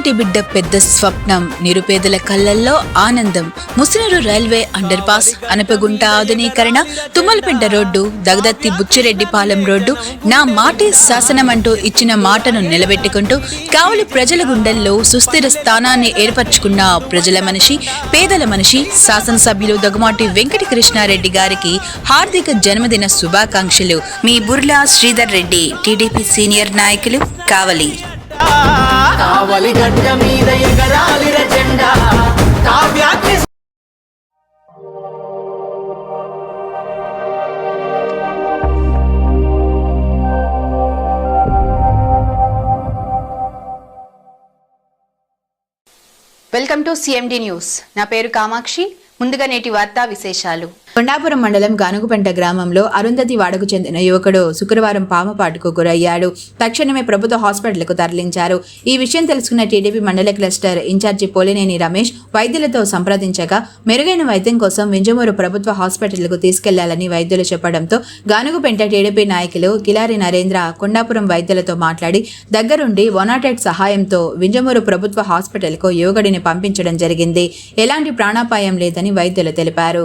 ఆడబిడ్డ పెద్ద స్వప్నం నిరుపేదల కళ్ళల్లో ఆనందం. Musinuru railway underpass Anapagunta ఆధునీకరణ తుమ్మలపెంట రోడ్డు దగదత్తి బుచ్చిరెడ్డిపాలెం రోడ్డు. నా మాటే శాసనం అంటూ ఇచ్చిన మాటను నిలబెట్టుకుంటూ కావలి ప్రజల గుండెల్లో సుస్థిర స్థానాన్ని ఏర్పరచుకున్న ప్రజల మనిషి పేదల మనిషి శాసనసభ్యులు దగుమాటి వెంకట కృష్ణారెడ్డి గారికి హార్దిక జన్మదిన శుభాకాంక్షలు. మీ బుర్లా శ్రీధర్ రెడ్డి టీడీపీ సీనియర్ నాయకులు కావలి. కావలి గడ్డ మీద ఎగరాలిర జెండా వెల్కమ్ టు సిఎండి న్యూస్. నా పేరు కామాక్షి. ముందుగా నేటి వార్తా విశేషాలు. కొండాపురం మండలం గానుగుపెంట గ్రామంలో అరుంధతి వాడకు చెందిన యువకుడు శుక్రవారం పాముపాటుకు గురయ్యాడు. తక్షణమే ప్రభుత్వ హాస్పిటల్కు తరలించారు. ఈ విషయం తెలుసుకున్న టీడీపీ మండల క్లస్టర్ ఇన్ఛార్జి పోలినేని రమేష్ వైద్యులతో సంప్రదించగా మెరుగైన వైద్యం కోసం వింజమూరు ప్రభుత్వ హాస్పిటల్కు తీసుకెళ్ళాలని వైద్యులు చెప్పడంతో గానుగుపెంట టీడీపీ నాయకులు కిలారి నరేంద్ర కొండాపురం వైద్యులతో మాట్లాడి దగ్గరుండి వనాటెడ్ సహాయంతో వింజమూరు ప్రభుత్వ హాస్పిటల్కు యువకుడిని పంపించడం జరిగింది. ఎలాంటి ప్రాణాపాయం లేదని వైద్యులు తెలిపారు.